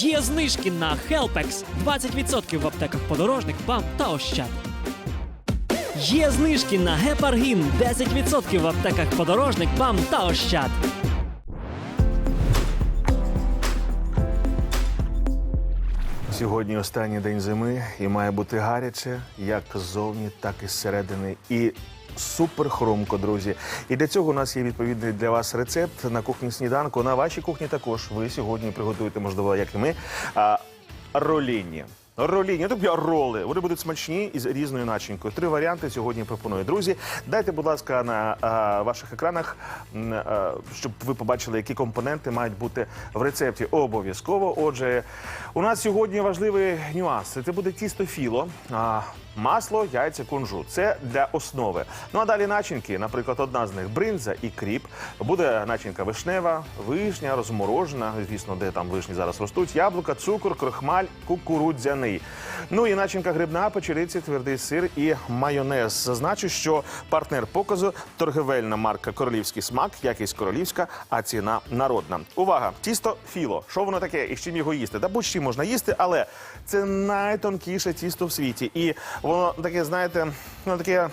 Є знижки на Helpex 20% в аптеках подорожник, БАМ та Ощад. Є знижки на Гепаргін 10% в аптеках подорожник, БАМ та Ощад. Сьогодні останній день зими і має бути гаряче як ззовні, так і зсередини. І супер хрумко, друзі. І для цього у нас є відповідний для вас рецепт на кухні сніданку. На вашій кухні також ви сьогодні приготуєте, можливо, як і ми. А, роління. Роління, тобто роли. Вони будуть смачні із різною начинкою. Три варіанти сьогодні пропоную. Друзі, дайте, будь ласка, на а, ваших екранах, а, щоб ви побачили, які компоненти мають бути в рецепті. Обов'язково. Отже, у нас сьогодні важливий нюанс. Це буде тісто філо, а, масло, яйця, кунжут. Це для основи. Ну а далі начинки. Наприклад, одна з них бринза і кріп. Буде начинка вишнева, вишня, розморожена. Звісно, де там вишні зараз ростуть. Яблука, цукор, крохмаль, кукурудзяний. Ну і начинка грибна, печериці, твердий сир і майонез. Зазначу, що партнер показу торгівельна марка Королівський смак, якість королівська, а ціна народна. Увага! Тісто філо. Що воно таке і з чим його їсти? Та будь-чим можна їсти, але це найтонкіше тісто в світі. І воно таке, знаєте, воно таке.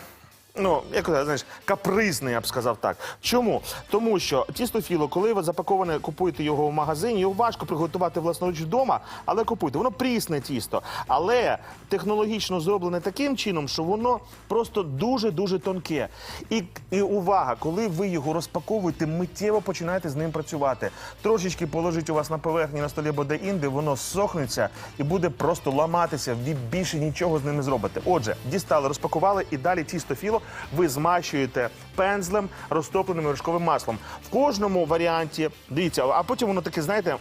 Ну, як знаєш, капризне, я б сказав так. Чому? Тому що тісто філо, коли ви запаковане, купуєте його в магазині, його важко приготувати власноруч вдома, але купуйте. Воно прісне тісто, але технологічно зроблене таким чином, що воно просто дуже-дуже тонке. І, і увага, коли ви його розпаковуєте, миттєво починаєте з ним працювати. Трошечки положіть у вас на поверхні на столі або де інде, воно сохнеться і буде просто ламатися. Ви більше нічого з ним не зробите. Отже, дістали, розпакували і далі тісто філо ви змащуєте пензлем розтопленим вершковим маслом. В кожному варіанті дивіться, а потім воно таке, знаєте.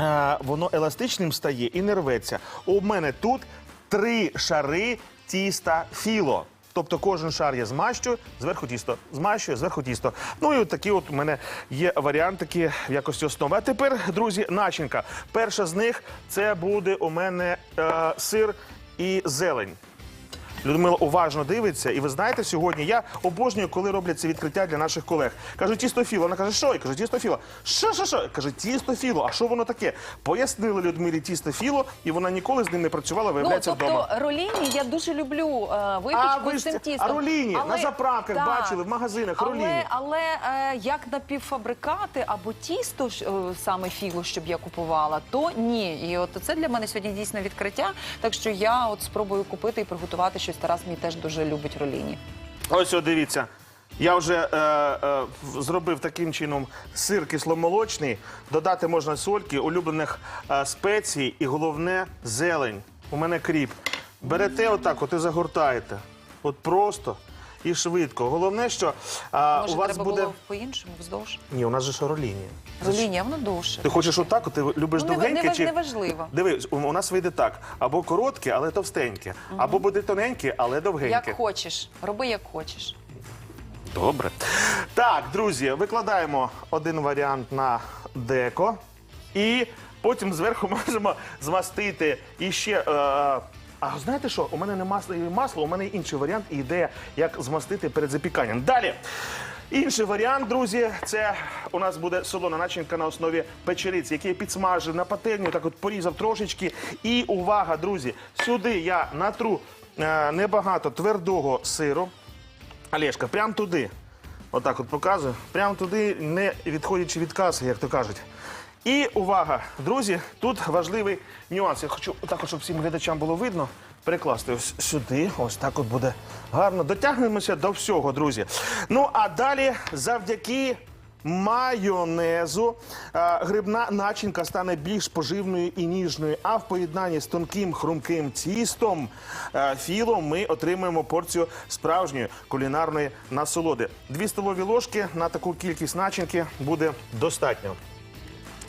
е, Воно еластичним стає і не рветься. У мене тут три шари тіста філо. Тобто кожен шар я змащую, зверху тісто, змащую, зверху тісто. Ну і от такі от у мене є варіантики в якості основи. А тепер, друзі, начинка. Перша з них це буде у мене е, сир і зелень. Людмила уважно дивиться, і ви знаєте, сьогодні я обожнюю, коли роблять це відкриття для наших колег. Кажу, тісто філо. Вона каже, що? Я кажу, тісто філо. Що, що, що? Каже, тісто філо. А що воно таке? Пояснили Людмилі тісто філо, і вона ніколи з ним не працювала, Ну, виявляється тобто вдома. роліні я дуже люблю е, А випічку ви з ж цим це- тістом. а роліні на заправках так. бачили, в магазинах роліні. Але, але е, як напівфабрикати або тісто ж, е, саме філо, щоб я купувала, то ні. І от це для мене сьогодні дійсно відкриття. Так що я от спробую купити і приготувати щось. Тарас мій теж дуже любить роліні. Ось от дивіться. Я вже е, е, зробив таким чином сир кисломолочний. Додати можна сольки, улюблених е, спецій і головне зелень. У мене кріп. Берете отак, от і загортаєте. От просто і швидко. Головне, що е, Може, у вас треба буде. було по-іншому, вздовж. Ні, у нас же шаролінія. Роліні, а воно довше. Ти хочеш отак, от ти любиш Ну, не- довгеньке? не- чи... неважливо. Диви, у у нас вийде так: або коротке, але товстеньке, або буде тоненьке, але довгеньке. Як хочеш, роби як хочеш. Добре. Так, друзі, викладаємо один варіант на деко. І потім зверху можемо змастити іще. Е, а знаєте що? У мене не масло, у мене інший варіант і ідея, як змастити перед запіканням. Далі. Інший варіант, друзі, це у нас буде солона начинка на основі печериці, який я підсмажив на пательню, так от порізав трошечки. І увага, друзі, сюди я натру е, небагато твердого сиру. Олешка, прям туди. Отак от показую. Прям туди, не відходячи від каси, як то кажуть. І увага, друзі, тут важливий нюанс. Я хочу також, щоб всім глядачам було видно. Перекласти ось сюди, ось так от буде гарно. Дотягнемося до всього, друзі. Ну а далі, завдяки майонезу, грибна начинка стане більш поживною і ніжною. А в поєднанні з тонким хрумким тістом філом ми отримаємо порцію справжньої кулінарної насолоди. Дві столові ложки на таку кількість начинки буде достатньо.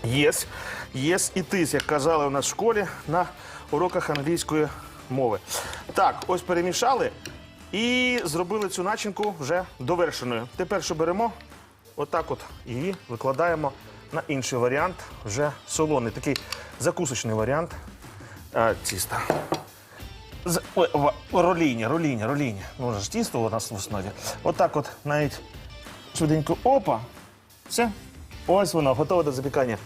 Єс, єс і тис, як казали у нас в школі на уроках англійської мови. Так, ось перемішали і зробили цю начинку вже довершеною. Тепер що беремо? Отак от її викладаємо на інший варіант, вже солоний, такий закусочний варіант е, тіста. З, ой, роління, роління, роління. Ну, ж тісто у нас в основі. Отак от навіть швиденько. Опа! Все. Ось воно, готове до запікання.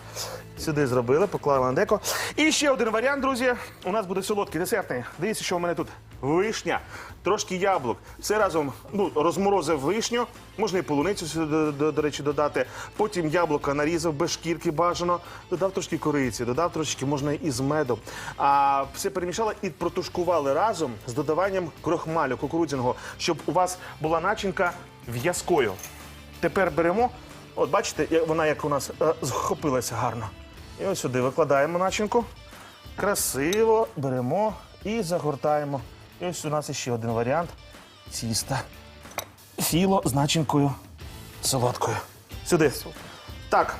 Сюди зробили, поклали на деко. І ще один варіант, друзі. У нас буде солодкий, десертний. Дивіться, що у мене тут вишня, трошки яблук. Все разом ну, розморозив вишню, можна і полуницю сюди, до, до, до речі, додати. Потім яблука нарізав без шкірки бажано, додав трошки кориці, додав трошки, можна і з медом. А все перемішали і протушкували разом з додаванням крохмалю кукурудзяного, щоб у вас була начинка в'язкою. Тепер беремо, от бачите, вона як у нас е, схопилася гарно. І ось сюди викладаємо начинку. Красиво беремо і загортаємо. І ось у нас ще один варіант тіста. Філо з начинкою солодкою. Сюди. Так,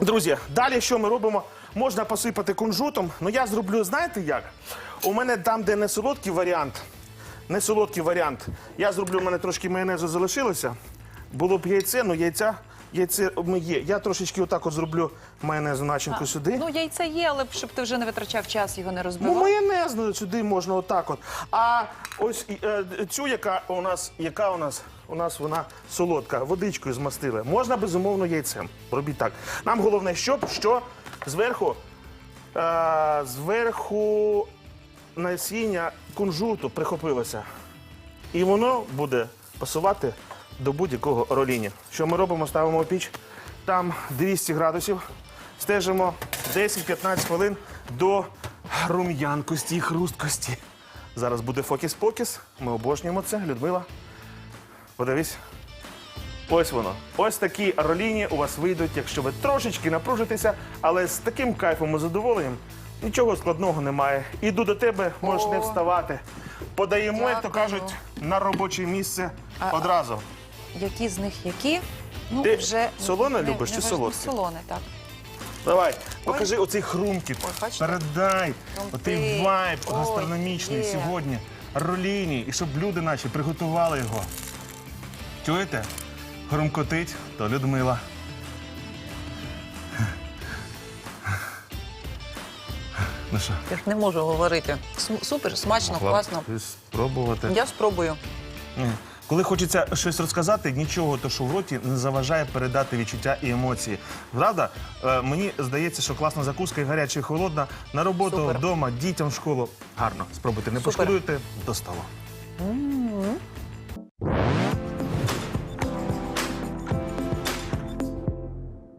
друзі, далі що ми робимо? Можна посипати кунжутом, але я зроблю, знаєте як? У мене там, де не солодкий варіант, не солодкий варіант. Я зроблю, у мене трошки майонезу залишилося. Було б яйце, але яйця, яйце ми є. Я трошечки отак от зроблю майонезу начинку сюди. Ну, яйце є, але б, щоб ти вже не витрачав час, його не розбивав. ну, сюди можна отак от. А ось е, цю, яка у нас, яка у нас, у нас вона солодка, водичкою змастили. Можна безумовно яйцем. Робіть так. Нам головне, щоб що зверху, е, зверху насіння кунжуту прихопилося. І воно буде пасувати до будь-якого роління. Що ми робимо? Ставимо в піч, там 200 градусів, стежимо 10-15 хвилин до рум'янкості і хрусткості. Зараз буде фокіс-покіс. Ми обожнюємо це, Людмила. Подивись. Ось воно. Ось такі роліні у вас вийдуть, якщо ви трошечки напружитеся, але з таким кайфом і задоволенням нічого складного немає. Іду до тебе, можеш не вставати. Подаємо, як то Дякую. кажуть, на робоче місце одразу. Які з них які? Ну, Ти вже солоне не- любиш не чи важливо. солодке? Солоне, так. Давай, покажи оцей хрумкіт. Ой, бачите? Передай отий вайб Ой, гастрономічний є. сьогодні. Роліні, і щоб люди наші приготували його. Чуєте? Хрумкотить, то Людмила. Ну що? Я ж не можу говорити. См- Супер, смачно, класно. Спробувати. Я спробую. Ні. Коли хочеться щось розказати, нічого, то що в роті не заважає передати відчуття і емоції. Правда, Е, мені здається, що класна закуска і гаряча, і холодна на роботу, Супер. вдома, дітям в школу. Гарно. Спробуйте, не Супер. пошкодуйте до столу. М.